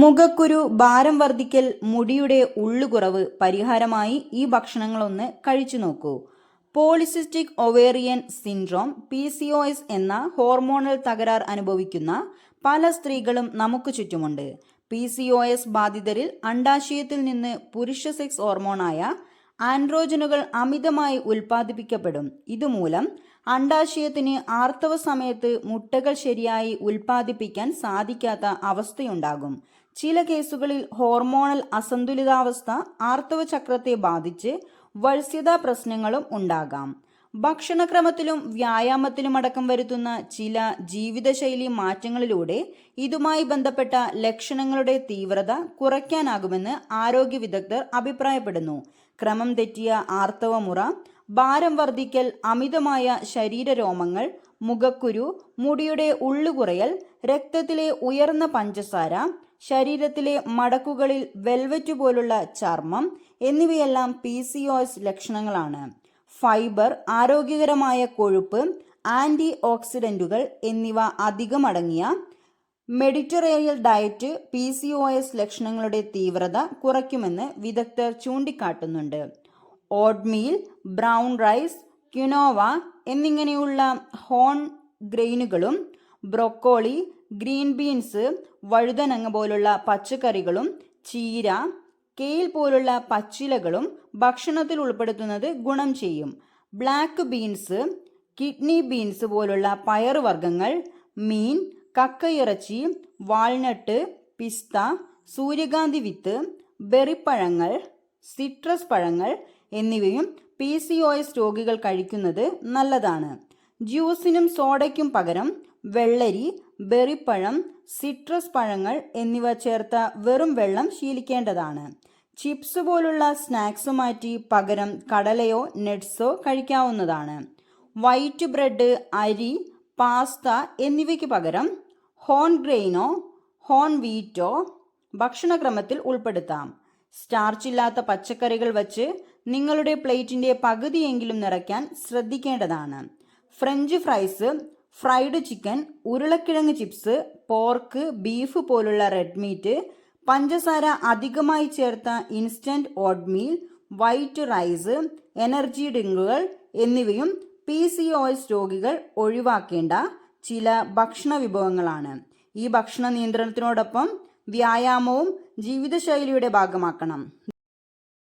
മുഖക്കുരു ഭാരം വർദ്ധിക്കൽ മുടിയുടെ ഉള്ളുകുറവ് പരിഹാരമായി ഈ ഭക്ഷണങ്ങളൊന്ന് കഴിച്ചു നോക്കൂ. Polycystic ovarian syndrome P C O S എന്ന ഹോർമോണൽ തകരാർ അനുഭവിക്കുന്ന പല സ്ത്രീകളും നമുക്ക് ചുറ്റുമുണ്ട്. പി സി ഒ എസ് ബാധിതരിൽ അണ്ടാശയത്തിൽ നിന്ന് പുരുഷ സെക്സ് ഹോർമോണായ ആൻഡ്രോജനുകൾ അമിതമായി ഉൽപ്പാദിപ്പിക്കപ്പെടും. ഇതുമൂലം അണ്ടാശയത്തിന് ആർത്തവ സമയത്ത് മുട്ടകൾ ശരിയായി ഉൽപ്പാദിപ്പിക്കാൻ സാധിക്കാത്ത അവസ്ഥയുണ്ടാകും. ചില കേസുകളിൽ ഹോർമോണൽ അസന്തുലിതാവസ്ഥ ആർത്തവ ചക്രത്തെ ബാധിച്ച് വത്സ്യതാ പ്രശ്നങ്ങളും ഉണ്ടാകാം. ഭക്ഷണക്രമത്തിലും വ്യായാമത്തിലുമടക്കം വരുത്തുന്ന ചില ജീവിതശൈലി മാറ്റങ്ങളിലൂടെ ഇതുമായി ബന്ധപ്പെട്ട ലക്ഷണങ്ങളുടെ തീവ്രത കുറയ്ക്കാനാകുമെന്ന് ആരോഗ്യ വിദഗ്ധർ അഭിപ്രായപ്പെടുന്നു. ക്രമം തെറ്റിയ ആർത്തവമുറ ഭാരം വർദ്ധിക്കൽ അമിതമായ ശരീരരോമങ്ങൾ മുഖക്കുരു മുടിയുടെ ഉള്ളുകുറയൽ രക്തത്തിലെ ഉയർന്ന പഞ്ചസാര ശരീരത്തിലെ മടക്കുകളിൽ വെൽവെറ്റ് പോലുള്ള ചർമ്മം എന്നിവയെല്ലാം പി സി ലക്ഷണങ്ങളാണ്. ഫൈബർ ആരോഗ്യകരമായ കൊഴുപ്പ് ആന്റി ഓക്സിഡന്റുകൾ എന്നിവ അധികമടങ്ങിയ Mediterranean diet P C O S ലക്ഷണങ്ങളുടെ തീവ്രത കുറയ്ക്കുമെന്ന് വിദഗ്ധർ ചൂണ്ടിക്കാട്ടുന്നുണ്ട്. ഓട്ട്മീൽ ബ്രൗൺ റൈസ് ക്യുനോവ എന്നിങ്ങനെയുള്ള ഹോൺ ഗ്രെയിനുകളും ബ്രൊക്കോളി ഗ്രീൻ ബീൻസ് വഴുതനങ്ങ പോലുള്ള പച്ചക്കറികളും ചീര കെയിൽ പോലുള്ള പച്ചിലകളും ഭക്ഷണത്തിൽ ഉൾപ്പെടുത്തുന്നത് ഗുണം ചെയ്യും. ബ്ലാക്ക് ബീൻസ് കിഡ്നി ബീൻസ് പോലുള്ള പയറുവർഗങ്ങൾ മീൻ കക്കയിറച്ചി വാൾനട്ട് പിസ്ത സൂര്യകാന്തി വിത്ത് ബെറിപ്പഴങ്ങൾ സിട്രസ് പഴങ്ങൾ എന്നിവയും പി സി ഒ എസ് രോഗികൾ കഴിക്കുന്നത് നല്ലതാണ്. ജ്യൂസിനും സോഡയ്ക്കും പകരം വെള്ളരി ബെറിപ്പഴം സിട്രസ് പഴങ്ങൾ എന്നിവ ചേർത്ത വെറും വെള്ളം ശീലിക്കേണ്ടതാണ്. ചിപ്സ് പോലുള്ള സ്നാക്സ് മാറ്റി പകരം കടലയോ നട്ട്സോ കഴിക്കാവുന്നതാണ്. വൈറ്റ് ബ്രെഡ് അരി പാസ്ത എന്നിവയ്ക്ക് പകരം ഹോൺ ഗ്രെയിനോ ഹോൺ വീറ്റോ ഭക്ഷണക്രമത്തിൽ ഉൾപ്പെടുത്താം. സ്റ്റാർച്ച് ഇല്ലാത്ത പച്ചക്കറികൾ വച്ച് നിങ്ങളുടെ പ്ലേറ്റിന്റെ പകുതിയെങ്കിലും നിറയ്ക്കാൻ ശ്രദ്ധിക്കേണ്ടതാണ്. ഫ്രഞ്ച് ഫ്രൈസ് ഫ്രൈഡ് ചിക്കൻ ഉരുളക്കിഴങ്ങ് ചിപ്സ് പോർക്ക് ബീഫ് പോലുള്ള റെഡ് മീറ്റ് പഞ്ചസാര അധികമായി ചേർത്ത instant oatmeal white rice energy ഡ്രിങ്കുകൾ എന്നിവയും പി സി ഒ രോഗികൾ ഒഴിവാക്കേണ്ട ചില ഭക്ഷണ വിഭവങ്ങളാണ്. ഈ ഭക്ഷണ നിയന്ത്രണത്തിനോടൊപ്പം വ്യായാമവും ജീവിതശൈലിയുടെ ഭാഗമാക്കണം.